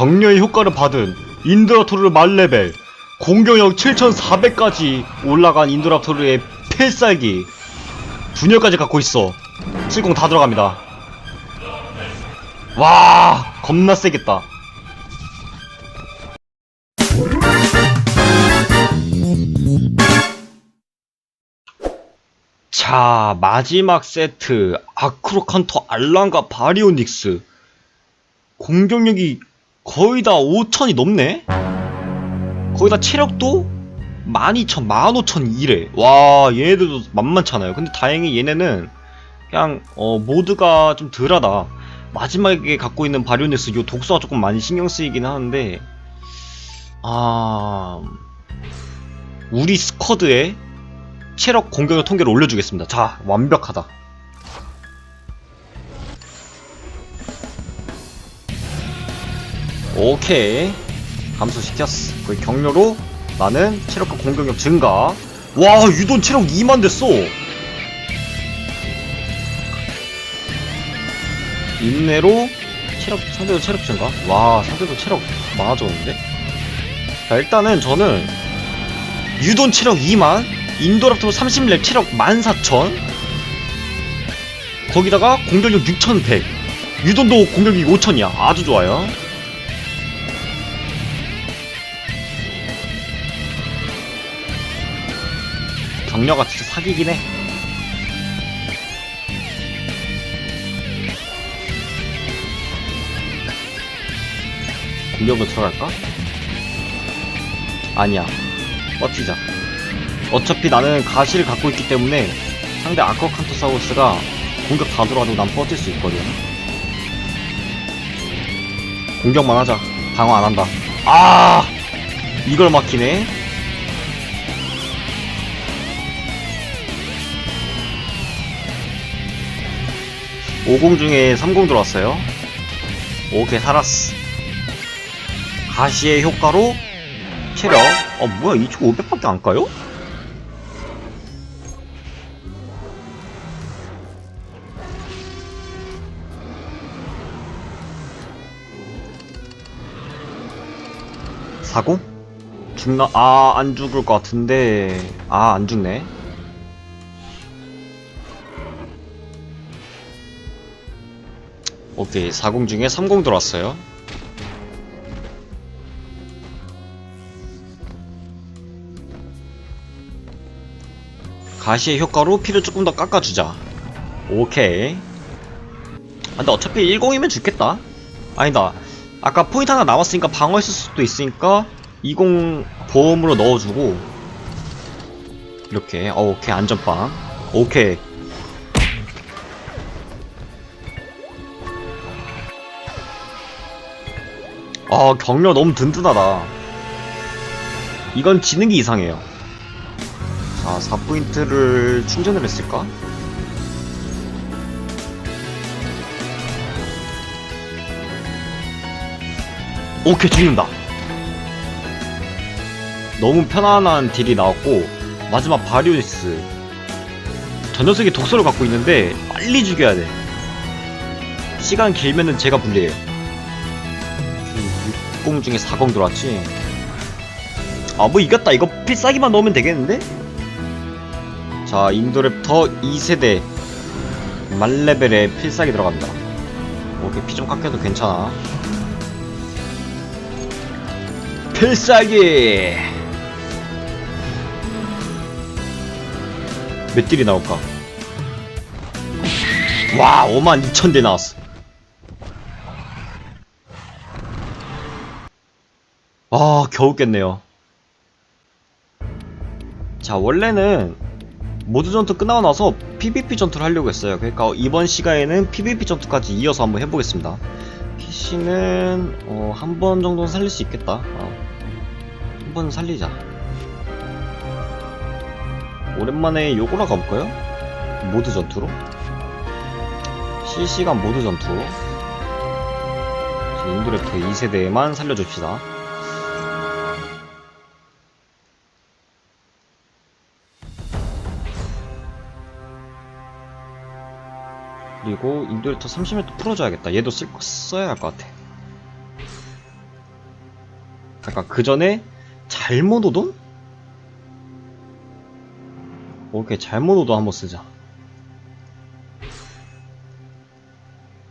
격려의 효과를 받은 인드라토르 말레벨 공격력 7400까지 올라간 인드라토르의 필살기 분열까지 갖고 있어. 70 다 들어갑니다. 와 겁나 세겠다. 자 마지막 세트. 아크로칸토 알랑과 바리오닉스. 공격력이 거의 다 5천이 넘네? 거의 다 체력도 12,000, 15,000 이래. 와, 얘네들도 만만찮아요. 근데 다행히 얘네는 그냥, 어, 모드가 좀 덜하다. 마지막에 갖고 있는 바리오닉스 요 독소가 조금 많이 신경 쓰이긴 하는데, 아, 우리 스쿼드의 체력 공격력 통계를 올려주겠습니다. 자, 완벽하다. 오케이. 감소시켰어. 그 격려로 나는 체력과 공격력 증가. 와 유돈 체력 2만 됐어. 인내로 체력 상대도 체력 증가? 와 상대도 체력 많아졌는데? 자 일단은 저는 유돈 체력 2만 인도랍토 30렙 체력 14,000 거기다가 공격력 6,100 유돈도 공격이 5,000이야. 아주 좋아요 격려가 진짜 사기긴 해. 공격으로 들어갈까? 아니야. 버티자. 어차피 나는 가시를 갖고 있기 때문에 상대 아커칸토사우스가 공격 다 들어와도 난 버틸 수 있거든. 공격만 하자. 방어 안 한다. 아! 이걸 막히네. 50 중에 30 들어왔어요. 오케이, 살았어. 가시의 효과로 체력. 어, 뭐야, 2500밖에 안 까요? 사공? 죽나? 아, 안 죽을 것 같은데. 아, 안 죽네. 오케이 40 중에 30 들어왔어요. 가시의 효과로 피를 조금 더 깎아주자. 오케이. 아, 근데 어차피 10이면 죽겠다. 아니다. 아까 포인트 하나 남았으니까 방어했을 수도 있으니까 20 보험으로 넣어주고. 이렇게. 어, 오케이. 안전빵. 오케이 아 격려 너무 든든하다. 이건 지능이 이상해요. 자 4포인트를 충전을 했을까? 오케이 죽는다. 너무 편안한 딜이 나왔고 마지막 바리오니스. 저 녀석이 독소를 갖고 있는데 빨리 죽여야 돼. 시간 길면은 제가 불리해요 60 중에 40 들어왔지? 아 뭐 이겼다. 이거 필살기만 넣으면 되겠는데? 자 인도랩터 2세대. 말레벨에 필살기 들어간다. 오케이 피 좀 깎여도 괜찮아. 필살기! 몇 딜이 나올까? 와 5만 2천 대 나왔어 아, 겨우 깼네요. 자, 원래는 모드 전투 끝나고 나서 PVP 전투를 하려고 했어요. 그러니까 이번 시간에는 PVP 전투까지 이어서 한번 해보겠습니다. PC는 어, 한 번 정도는 살릴 수 있겠다. 어. 한번 살리자. 오랜만에 요거나 가볼까요? 모드 전투로? 실시간 모드 전투. 인도랩터 2세대만 살려줍시다. 그리고 인도레터 30m 풀어줘야겠다. 얘도 쓸, 써야 할 것 같아. 잠깐 그 전에 잘못 오돈? 오케이 잘못 오돈 한번 쓰자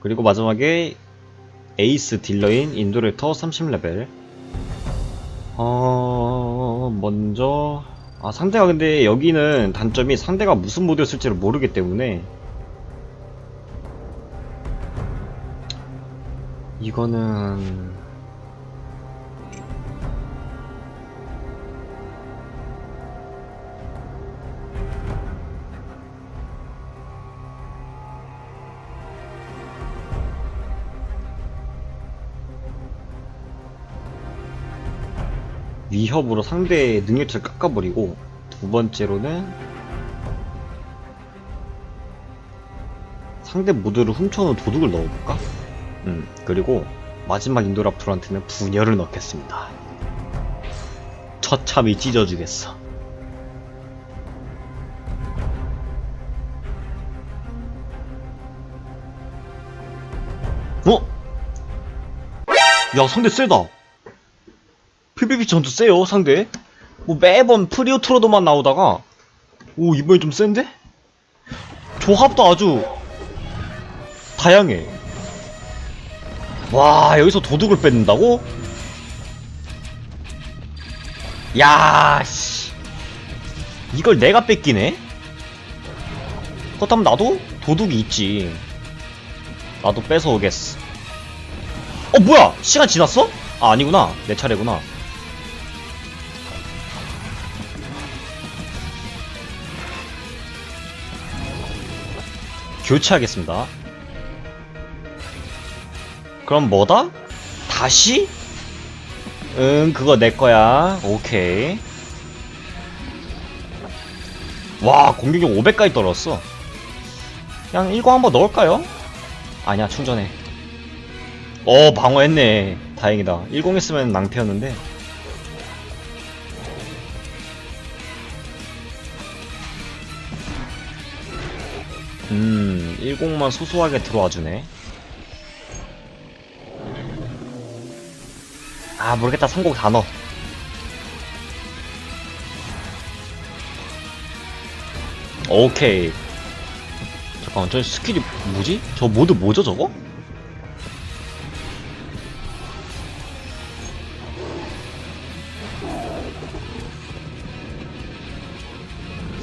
그리고 마지막에 에이스 딜러인 인도레터 30레벨 어... 먼저 아 상대가 근데 여기는 단점이 상대가 무슨 모드였을지를 모르기 때문에 이거는 위협으로 상대의 능력치를 깎아버리고 두 번째로는 상대 모드를 훔쳐놓은 도둑을 넣어볼까? 음 그리고 마지막 인도라프한테는 분열을 넣겠습니다. 처참히 찢어주겠어. 어? 야 상대 세다. PVP 전투 세요 상대. 뭐 매번 프리오트로도만 나오다가. 오 이번에 좀 센데? 조합도 아주 다양해 와 여기서 도둑을 뺏는다고? 야씨 이걸 내가 뺏기네? 그렇다면 나도 도둑이 있지 나도 뺏어오겠어 어 뭐야 시간 지났어? 아 아니구나 내 차례구나 교체하겠습니다. 그럼 뭐다? 다시? 응, 그거 내 거야. 오케이. 와, 공격력 500까지 떨었어. 그냥 10 한번 넣을까요? 아니야, 충전해. 어, 방어했네. 다행이다. 10 했으면 낭패였는데. 음, 10만 소소하게 들어와주네. 아, 모르겠다. 30다 넣어. 오케이. 잠깐만, 저 스킬이 뭐지? 저 모드 뭐죠, 저거?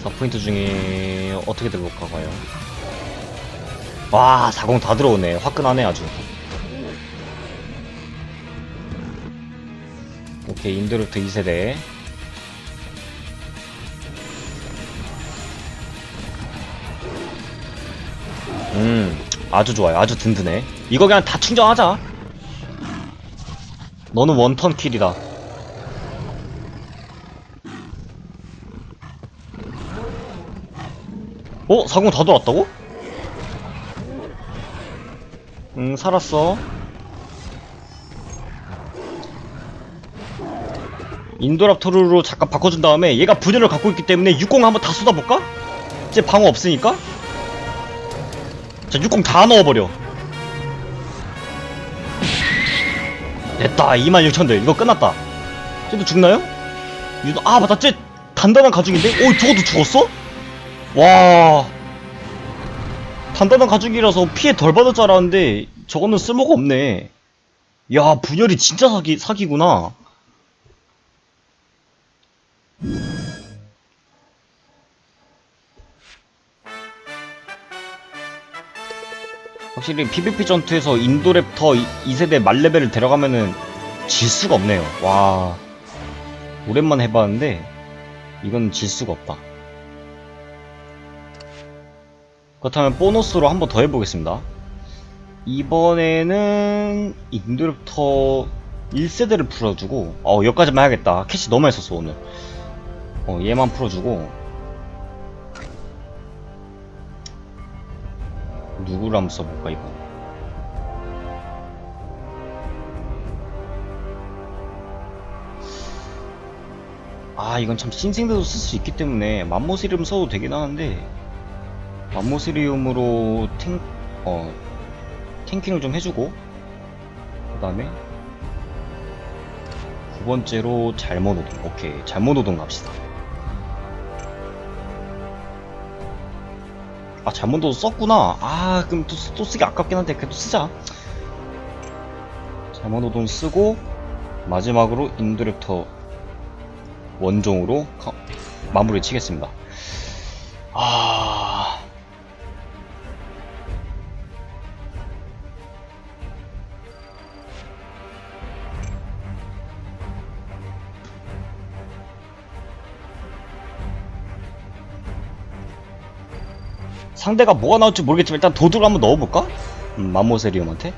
사 포인트 중에 어떻게 들어볼까 봐요. 와, 40 다 들어오네. 화끈하네, 아주. 오케이, 인드루트 2세대. 음, 아주 좋아요. 아주 든든해. 이거 그냥 다 충전하자. 너는 원턴 킬이다. 어? 40다 들어왔다고? 응, 살았어. 인도랍토르로 잠깐 바꿔준 다음에 얘가 분열을 갖고 있기 때문에 60 한번 다 쏟아볼까? 이제 방어 없으니까? 자, 60 다 넣어버려. 됐다. 26,000대. 이거 끝났다. 쟤도 죽나요? 유도, 아, 맞다. 쟤 단단한 가죽인데? 오, 저것도 죽었어? 와. 단단한 가죽이라서 피해 덜 받을 줄 알았는데 저거는 쓸모가 없네. 야 분열이 진짜 사기 사기구나. 확실히 PVP 전투에서 인도랩터 2세대 말레벨을 데려가면은 질 수가 없네요. 와 오랜만에 해봤는데 이건 질 수가 없다. 그렇다면 보너스로 한 번 더 해보겠습니다. 이번에는 인드랩터 1세대를 풀어주고 어 여기까지만 해야겠다. 캐시 너무 썼어 오늘. 어 얘만 풀어주고 누구를 한번 써볼까 이거 아 이건 참 신생대도 쓸 수 있기 때문에 맘모스 이름 써도 되긴 하는데 맘모스리움으로 탱, 어, 탱킹을 좀 해주고, 그 다음에, 두 번째로 잘못 오동. 오케이. 잘못 오동 갑시다. 아, 오동 썼구나. 아, 그럼 또, 또 쓰기 아깝긴 한데, 그래도 쓰자. 오동 쓰고, 마지막으로 인도렉터 원종으로 가- 마무리 치겠습니다. 상대가 뭐가 나올지 모르겠지만 일단 도둑을 한번 넣어볼까? 음, 맘모세리움한테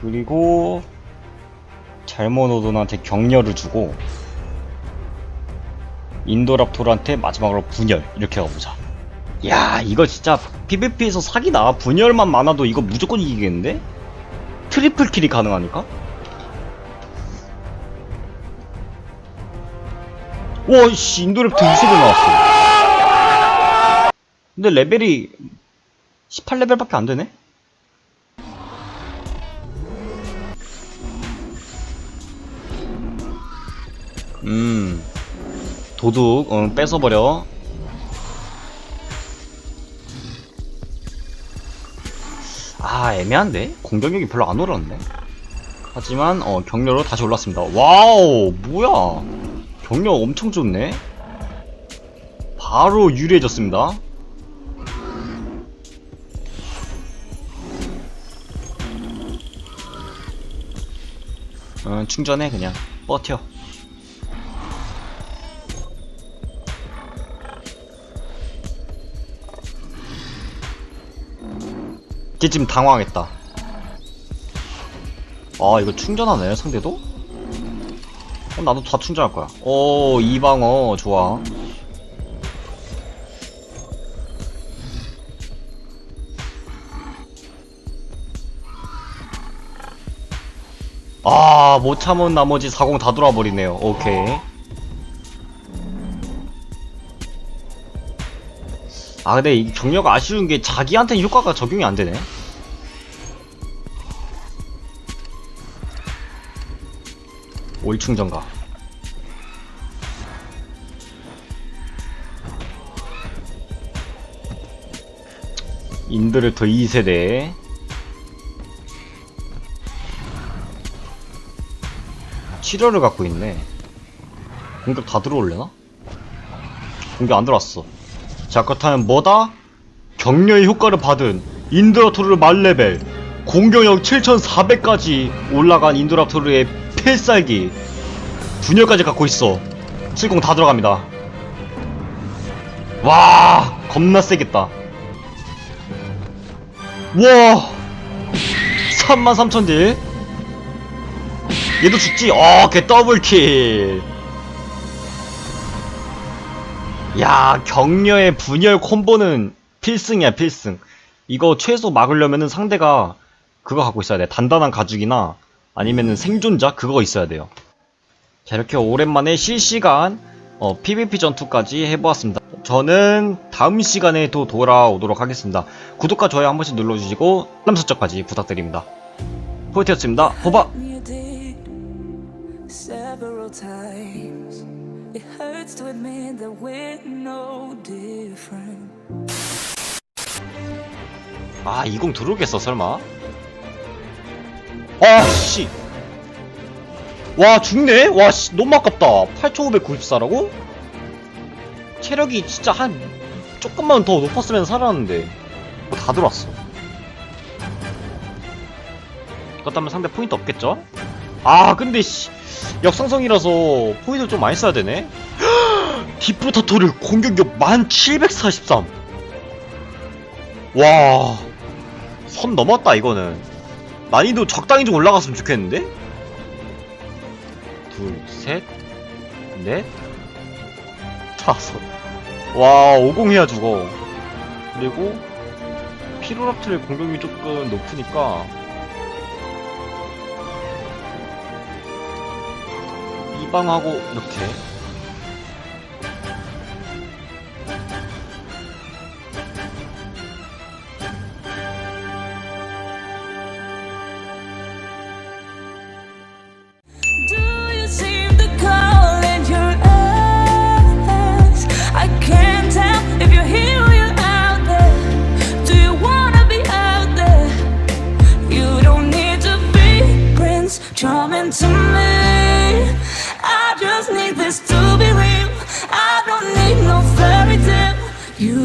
그리고 잘모노돈한테 격려를 주고 인도랍토르한테 마지막으로 분열 이렇게 가보자 야 이거 진짜 PVP에서 사기다 분열만 많아도 이거 무조건 이기겠는데? 트리플 킬이 가능하니까? 와 씨 인도랩터 2세대 나왔어. 근데 레벨이 18레벨밖에 안 되네? 음 도둑 어, 뺏어버려. 아 애매한데? 공격력이 별로 안 올랐네. 하지만 어, 경력으로 다시 올랐습니다. 와우 뭐야 경력 엄청 좋네. 바로 유리해졌습니다. 어, 충전해 그냥. 버텨. 이제 지금 당황했다. 아 이거 충전하네 상대도? 그럼 나도 다 충전할 거야 오 이방어 좋아 아, 못 참은 나머지 40 다 돌아버리네요. 오케이. 아, 근데 이 경력 아쉬운 게 자기한테는 효과가 적용이 안 되네. 오일 충전가. 인드르터 2세대. 치료를 갖고 있네. 공격 다 들어올려나? 공격 안 들어왔어. 자, 그렇다면 뭐다? 격려의 효과를 받은 인드라토르 말레벨 공격력 7400까지 올라간 인드라토르의 필살기 분열까지 갖고 있어 70 다 들어갑니다 와 겁나 세겠다 와 33,000딜 얘도 죽지? 어, 걔 더블킬. 야, 격려의 분열 콤보는 필승이야, 필승. 이거 최소 막으려면은 상대가 그거 갖고 있어야 돼. 단단한 가죽이나 아니면은 생존자 그거 있어야 돼요. 자, 이렇게 오랜만에 실시간 어, PVP 전투까지 해보았습니다. 저는 다음 시간에 또 돌아오도록 하겠습니다. 구독과 좋아요 한 번씩 눌러주시고 알람 설정까지 부탁드립니다. 포이트였습니다. 호박! Several times. It hurts to admit that we're no different. 아, 20 들어오겠어, 설마? 아, 씨. 와, 죽네? 와, 씨, 너무 아깝다. 8594라고? 체력이 진짜 한, 조금만 더 높았으면 살았는데. 뭐다 들어왔어. 그렇다면 상대 포인트 없겠죠? 아, 근데, 씨. 역상성이라서 포인트를 좀 많이 써야 되네? 디프로타토를 공격력 1743. 와. 선 넘었다 이거는 난이도 적당히 좀 올라갔으면 좋겠는데? 둘, 셋, 넷, 다섯 와, 50 해야 죽어 그리고 피로랍틀의 공격이 조금 높으니까. 이방하고 이렇게